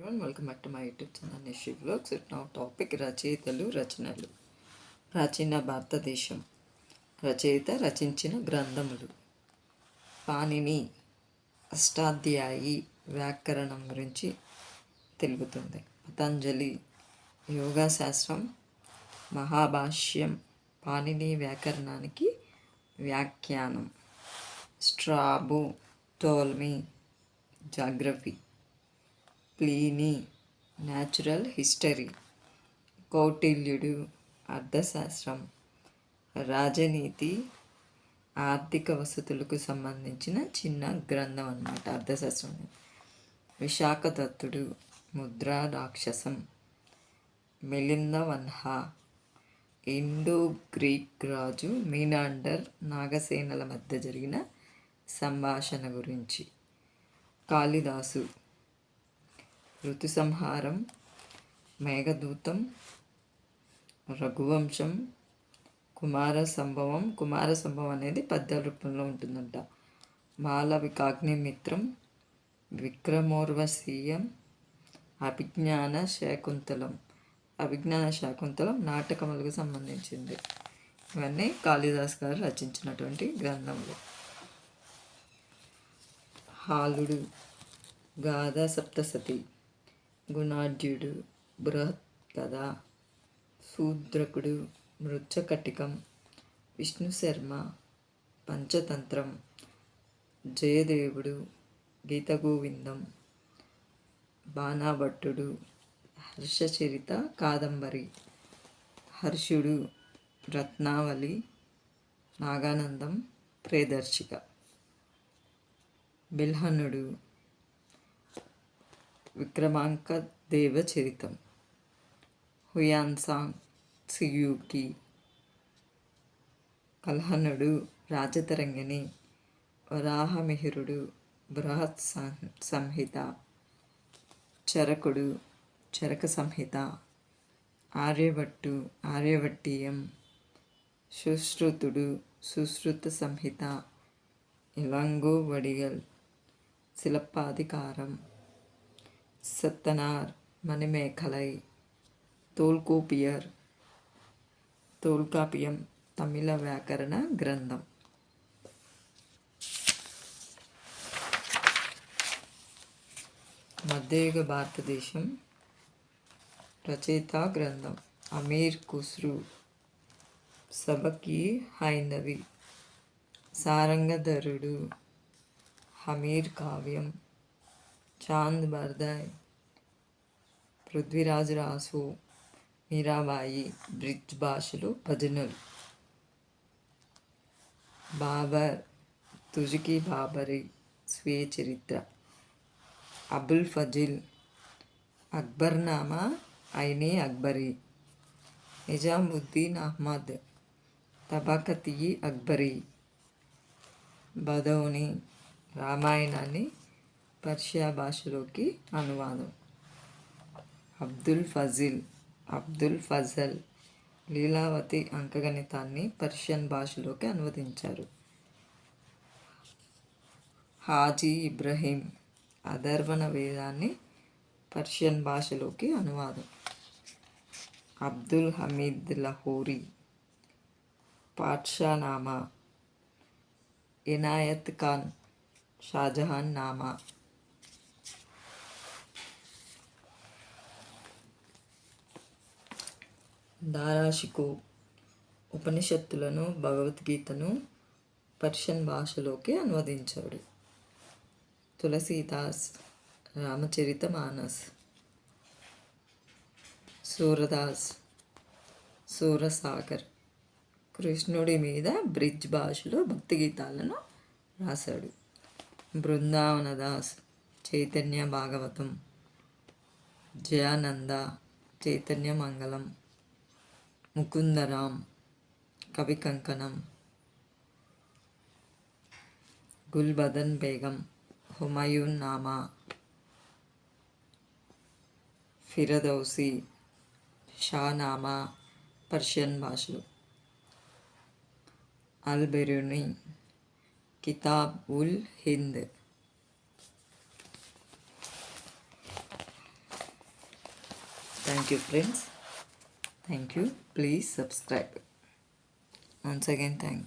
Welcome back to my YouTube channel Nishi blogs it నా topic రచయితలు రచనలు ప్రాచీన భారతదేశం రచయిత రచించిన గ్రంథములు పాణిని అష్టాధ్యాయి వ్యాకరణం గురించి తెలుపుతుంది పతంజలి యోగా శాస్త్రం మహాభాష్యం పాణిని వ్యాకరణానికి వ్యాఖ్యానం Strabo Ptolemy geography Pliny natural history కౌటిల్యుడు అర్థశాస్త్రం రాజనీతి ఆర్థిక వసతులకు సంబంధించిన చిన్న గ్రంథం అన్నమాట అర్థశాస్త్రం విశాఖదత్తుడు ముద్రా రాక్షసం మిలింద వన్హా ఇండో గ్రీక్ రాజు మీనాండర్ నాగసేనల మధ్య జరిగిన సంభాషణ గురించి. కాళిదాసు ఋతు సంహారం మేఘదూతం రఘువంశం కుమార సంభవం కుమార సంభవం అనేది పద్య రూపంలో ఉంటుందంట. మాలవికాగ్నిమిత్రం విక్రమోర్వశీయం అభిజ్ఞాన శాకుంతలం. అభిజ్ఞాన శాకుంతలం నాటకములకు సంబంధించింది. ఇవన్నీ కాళిదాస్ గారు రచించినటువంటి గ్రంథములు. హాలుడు గాథ సప్తసతి. గుణార్జుడు బృహత్ కథ శూద్రకుడు మృచ్చకటికం విష్ణు శర్మ పంచతంత్రం జయదేవుడు గీతగోవిందం బాణాభట్టుడు హర్షచరిత కాదంబరి హర్షుడు రత్నావళి నాగానందం ప్రేదర్శిక బిల్హనుడు విక్రమాంక దేవచరితం హుయాన్సాంగ్ సియూకి కల్హనుడు రాజతరంగిణి వరాహమిహిరుడు బృహత్ సం- సంహిత చరకుడు చరక సంహిత ఆర్యభట్టు ఆర్యభట్టీయం సుశ్రుతుడు సుశ్రుత సంహిత ఇలంగో వడిగల్ శిలపాధికారం సత్తనార్ మణిమేఖలై తోల్కోపియర్ తోల్కాపియం తమిళ వ్యాకరణ గ్రంథం మధ్యయుగ భారతదేశం రచయిత గ్రంథం అమీర్ కుస్రు సబకి హైందవి సారంగధరుడు హమీర్ కావ్యం చాంద్ బర్దాయ్ పృథ్వీరాజ్ రాసు మీరాబాయి బ్రిడ్జ్ భాషలు భజనులు. బాబర్ తుజుకి బాబరి స్వీయ చరిత్ర. అబుల్ ఫజిల్ అక్బర్నామా ఐనే అక్బరీ. నిజాముద్దీన్ అహ్మద్ తబాకతీ అక్బరీ. బదౌని రామాయణాన్ని పర్షియా భాషలోకి అనువాదం. అబ్దుల్ ఫజిల్ అబ్దుల్ ఫజల్ లీలావతి అంకగణితాన్ని పర్షియన్ భాషలోకి అనువదించారు. హాజీ ఇబ్రహీం అధర్వణ వేదాన్ని పర్షియన్ భాషలోకి అనువాదం. అబ్దుల్ హమీద్ లహోరీ పాట్షానామా ఇనాయత్ ఖాన్ షాజహాన్ నామా దారాశికు ఉపనిషత్తులను భగవద్గీతను పర్షియన్ భాషలోకి అనువదించాడు. తులసీదాస్ రామచరిత మానస్. సూరదాస్ సూరసాగర్. కృష్ణుడి మీద బ్రిడ్జ్ భాషలో భక్తి గీతాలను రాశాడు. బృందావనదాస్ చైతన్య భాగవతం జయానంద చైతన్య మంగళం ముకుందరాం కవి కంకణం Gulbadan Begum Humayun Nama Firdausi Shahnama Persian భాషలు Alberuni Kitab ul Hind thank you friends Thank you. Please subscribe. Once again, thank you.